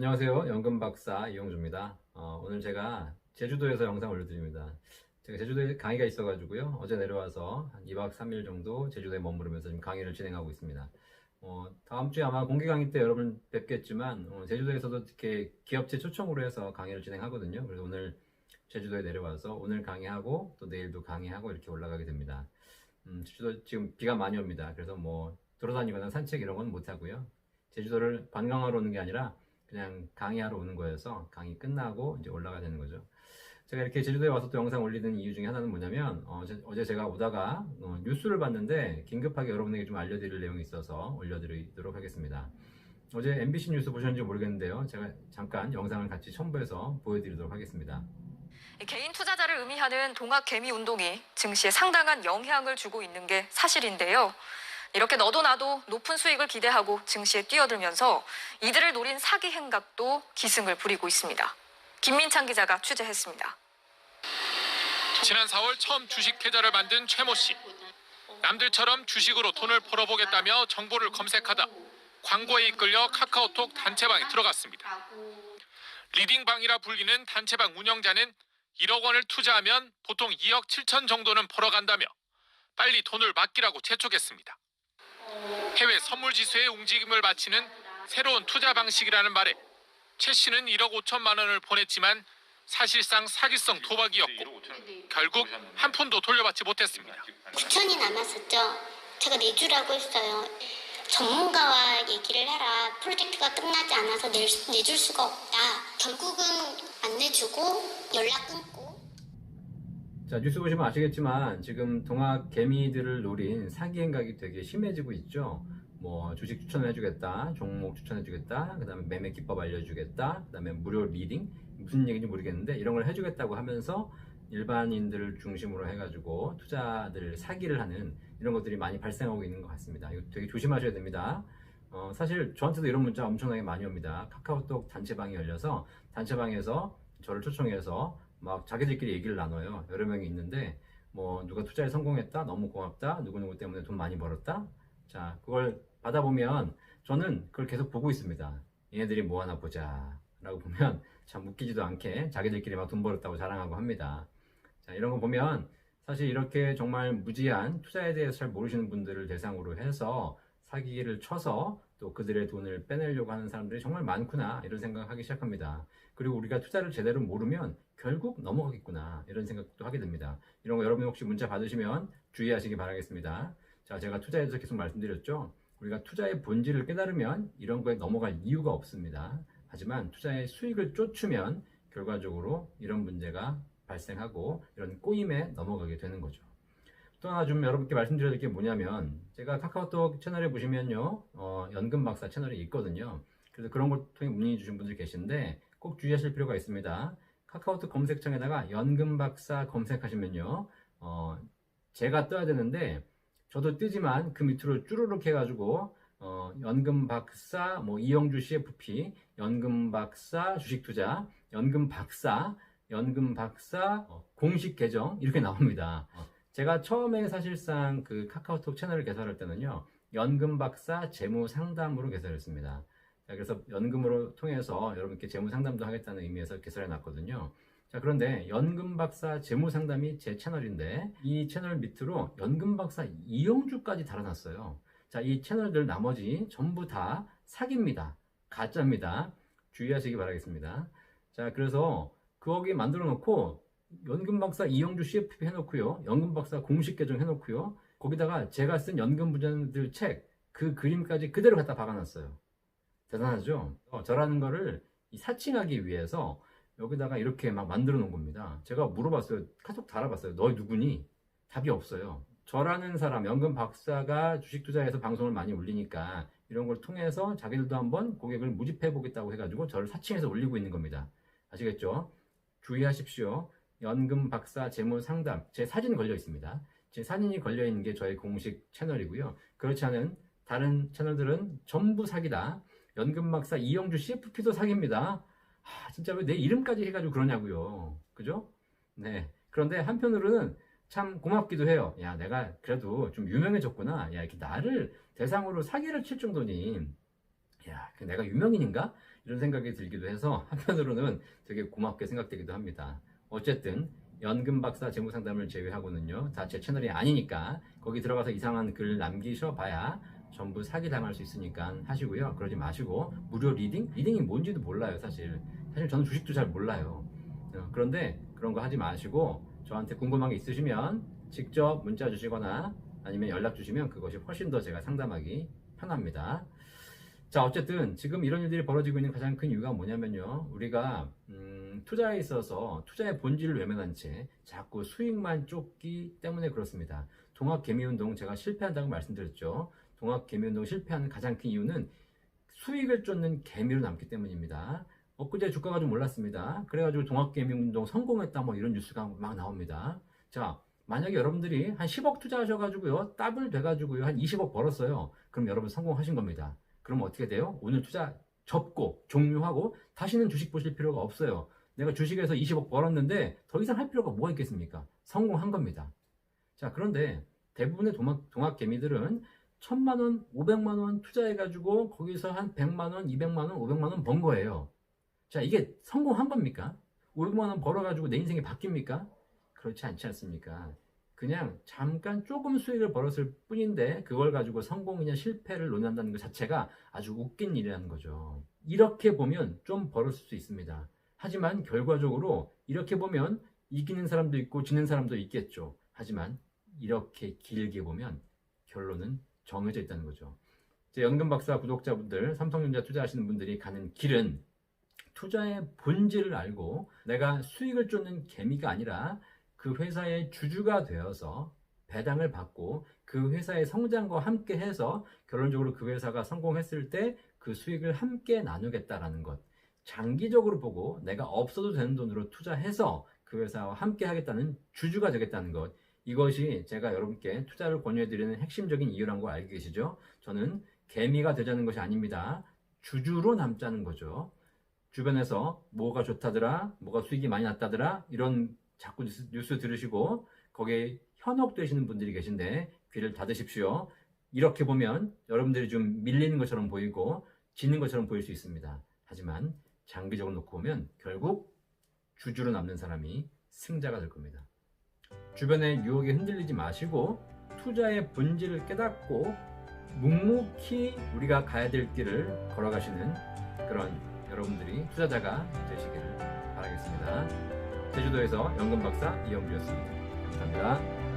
안녕하세요. 연금 박사 이용주입니다. 어, 오늘 제가 제주도에서 영상 올려드립니다. 제가 제주도에 강의가 있어가지고요. 어제 내려와서 한 2박 3일 정도 제주도에 머무르면서 지금 강의를 진행하고 있습니다. 어, 다음 주에 아마 공개 강의 때 여러분 뵙겠지만 어, 제주도에서도 이렇게 기업체 초청으로 해서 강의를 진행하거든요. 그래서 오늘 제주도에 내려와서 오늘 강의하고 또 내일도 강의하고 이렇게 올라가게 됩니다. 음, 제주도 지금 비가 많이 옵니다. 그래서 뭐 돌아다니거나 산책 이런 건 못 하고요. 제주도를 관광하러 오는 게 아니라 그냥 강의하러 오는 거여서 강의 끝나고 이제 올라가야 되는 거죠. 제가 이렇게 제주도에 와서 또 영상 올리는 이유 중에 하나는 뭐냐면 어, 제, 제가 오다가 어, 뉴스를 봤는데 긴급하게 여러분에게 좀 알려드릴 내용이 있어서 올려드리도록 하겠습니다. 어제 MBC 뉴스 보셨는지 모르겠는데요. 제가 잠깐 영상을 같이 첨부해서 보여드리도록 하겠습니다. 개인 투자자를 의미하는 동학 개미 운동이 증시에 상당한 영향을 주고 있는 게 사실인데요. 이렇게 너도 나도 높은 수익을 기대하고 증시에 뛰어들면서 이들을 노린 사기 행각도 기승을 부리고 있습니다. 김민창 기자가 취재했습니다. 지난 4월 처음 주식 계좌를 만든 최모 씨. 남들처럼 주식으로 돈을 벌어보겠다며 정보를 검색하다 광고에 이끌려 카카오톡 단체방에 들어갔습니다. 리딩방이라 불리는 단체방 운영자는 1억 원을 투자하면 보통 2억 7천 정도는 벌어간다며 빨리 돈을 맡기라고 재촉했습니다. 해외 선물 지수의 움직임을 바치는 새로운 투자 방식이라는 말에 최 씨는 1억 5천만 원을 보냈지만 사실상 사기성 도박이었고 결국 한 푼도 돌려받지 못했습니다. 9천이 남았었죠. 제가 내주라고 했어요. 전문가와 얘기를 해라. 프로젝트가 끝나지 않아서 내줄 수가 없다. 결국은 안 내주고 연락 끊고 자 뉴스 보시면 아시겠지만 지금 동학 개미들을 노린 사기 행각이 되게 심해지고 있죠. 뭐 주식 추천해주겠다, 종목 추천해주겠다, 그다음에 매매 기법 알려주겠다, 그다음에 무료 리딩 무슨 얘기인지 모르겠는데 이런 걸 해주겠다고 하면서 일반인들을 중심으로 해가지고 투자들 사기를 하는 이런 것들이 많이 발생하고 있는 것 같습니다. 이거 되게 조심하셔야 됩니다. 어, 사실 저한테도 이런 문자 엄청나게 많이 옵니다. 카카오톡 단체방이 열려서 단체방에서 저를 초청해서 막 자기들끼리 얘기를 나눠요. 여러 명이 있는데 뭐 누가 투자에 성공했다, 너무 고맙다, 누구 누구 때문에 돈 많이 벌었다. 자 그걸 받아보면 저는 그걸 계속 보고 있습니다. 얘네들이 뭐 하나 보자 라고 보면 참 웃기지도 않게 자기들끼리 막 돈 벌었다고 자랑하고 합니다. 자 이런 거 보면 사실 이렇게 정말 무지한 투자에 대해서 잘 모르시는 분들을 대상으로 해서 사기를 쳐서 또 그들의 돈을 빼내려고 하는 사람들이 정말 많구나 이런 생각하기 시작합니다. 그리고 우리가 투자를 제대로 모르면 결국 넘어가겠구나 이런 생각도 하게 됩니다. 이런 거 여러분 혹시 문자 받으시면 주의하시기 바라겠습니다. 자, 제가 투자에 대해서 계속 말씀드렸죠. 우리가 투자의 본질을 깨달으면 이런 거에 넘어갈 이유가 없습니다. 하지만 투자의 수익을 쫓으면 결과적으로 이런 문제가 발생하고 이런 꼬임에 넘어가게 되는 거죠. 또 하나 좀 여러분께 말씀드려야 될 게 뭐냐면 제가 카카오톡 채널에 보시면요 어, 연금 박사 채널이 있거든요. 그래서 그런 걸 통해 문의 주신 분들 계신데 꼭 주의하실 필요가 있습니다. 카카오톡 검색창에다가 연금 박사 검색하시면요 어, 제가 떠야 되는데 저도 뜨지만 그 밑으로 쭈루룩 해가지고 어, 연금 박사 뭐 이영주 CFP 연금 박사 주식 투자 연금 박사 연금 박사 어, 공식 계정 이렇게 나옵니다. 어, 제가 처음에 사실상 그 카카오톡 채널을 개설할 때는요, 연금 박사 재무 상담으로 개설했습니다. 자, 그래서 연금으로 통해서 여러분께 재무 상담도 하겠다는 의미에서 개설해 놨거든요. 자, 그런데 연금 박사 재무 상담이 제 채널인데, 이 채널 밑으로 연금 박사 이영주까지 달아놨어요. 자, 이 채널들 나머지 전부 다 사기입니다. 가짜입니다. 주의하시기 바라겠습니다. 자, 그래서 거기 만들어 놓고 연금 박사 이영주 CFP 해놓고요. 연금 박사 공식 계정 해놓고요. 거기다가 제가 쓴 연금 부자들 책 그 그림까지 그대로 갖다 박아놨어요. 대단하죠? 어, 저라는 거를 이 사칭하기 위해서 여기다가 이렇게 막 만들어 놓은 겁니다. 제가 물어봤어요. 카톡 달아봤어요. 너희 누구니? 답이 없어요. 저라는 사람, 연금 박사가 주식 투자해서 방송을 많이 올리니까 이런 걸 통해서 자기들도 한번 고객을 모집해 보겠다고 해가지고 저를 사칭해서 올리고 있는 겁니다. 아시겠죠? 주의하십시오. 연금 박사 재무 상담 제 사진 걸려 있습니다. 제 사진이 걸려 있는 게 저의 공식 채널이고요. 그렇지 않은 다른 채널들은 전부 사기다. 연금 박사 이영주 CFP도 사기입니다. 아, 진짜 왜 내 이름까지 해가지고 그러냐고요. 그죠? 네. 그런데 한편으로는 참 고맙기도 해요. 야, 내가 그래도 좀 유명해졌구나. 야, 이렇게 나를 대상으로 사기를 칠 정도니, 야, 그 내가 유명인인가? 이런 생각이 들기도 해서 한편으로는 되게 고맙게 생각되기도 합니다. 어쨌든 연금 박사 재무 상담을 제외하고는요 다제 채널이 아니니까 거기 들어가서 이상한 글 남기셔 봐야 전부 사기 당할 수 있으니까 하시고요 그러지 마시고 무료 리딩 리딩이 뭔지도 몰라요 사실 사실 저는 주식도 잘 몰라요 어, 그런데 그런 거 하지 마시고 저한테 궁금한 게 있으시면 직접 문자 주시거나 아니면 연락 주시면 그것이 훨씬 더 제가 상담하기 편합니다. 자, 어쨌든 지금 이런 일들이 벌어지고 있는 가장 큰 이유가 뭐냐면요. 우리가 음, 투자에 있어서 투자의 본질을 외면한 채 자꾸 수익만 쫓기 때문에 그렇습니다. 동학개미운동 제가 실패한다고 말씀드렸죠. 동학개미운동 실패하는 가장 큰 이유는 수익을 쫓는 개미로 남기 때문입니다. 엊그제 주가가 좀 올랐습니다. 그래가지고 동학개미운동 성공했다 뭐 이런 뉴스가 막 나옵니다. 자, 만약에 여러분들이 한 10억 투자하셔가지고요, 더블 돼가지고요, 한 20억 벌었어요. 그럼 여러분 성공하신 겁니다. 그럼 어떻게 돼요? 오늘 투자 접고 종료하고 다시는 주식 보실 필요가 없어요. 내가 주식에서 20억 벌었는데 더 이상 할 필요가 뭐가 있겠습니까? 성공한 겁니다. 자, 그런데 대부분의 동학, 동학개미들은 천만 원, 오백만 원 투자해가지고 거기서 한 백만 원, 이백만 원, 오백만 원 번 거예요. 자, 이게 성공한 겁니까? 500만 원 벌어가지고 내 인생이 바뀝니까? 그렇지 않지 않습니까? 그냥 잠깐 조금 수익을 벌었을 뿐인데 그걸 가지고 성공이냐 실패를 논한다는 것 자체가 아주 웃긴 일이라는 거죠. 이렇게 보면 좀 벌었을 수 있습니다. 하지만 결과적으로 이렇게 보면 이기는 사람도 있고 지는 사람도 있겠죠. 하지만 이렇게 길게 보면 결론은 정해져 있다는 거죠. 제 연금 박사 구독자분들, 삼성전자 투자하시는 분들이 가는 길은 투자의 본질을 알고 내가 수익을 쫓는 개미가 아니라 그 회사의 주주가 되어서 배당을 받고 그 회사의 성장과 함께 해서 결론적으로 그 회사가 성공했을 때 그 수익을 함께 나누겠다라는 것. 장기적으로 보고 내가 없어도 되는 돈으로 투자해서 그 회사와 함께 하겠다는 주주가 되겠다는 것. 이것이 제가 여러분께 투자를 권유해드리는 핵심적인 이유라는 걸 알고 계시죠? 저는 개미가 되자는 것이 아닙니다. 주주로 남자는 거죠. 주변에서 뭐가 좋다더라, 뭐가 수익이 많이 났다더라, 이런 자꾸 뉴스, 뉴스 들으시고 거기에 현혹되시는 분들이 계신데 귀를 닫으십시오. 이렇게 보면 여러분들이 좀 밀리는 것처럼 보이고 지는 것처럼 보일 수 있습니다. 하지만 장기적으로 놓고 보면 결국 주주로 남는 사람이 승자가 될 겁니다. 주변의 유혹에 흔들리지 마시고 투자의 본질을 깨닫고 묵묵히 우리가 가야 될 길을 걸어가시는 그런 여러분들이 투자자가 되시기를 바라겠습니다. 제주도에서 연금 박사 이영주였습니다. 감사합니다.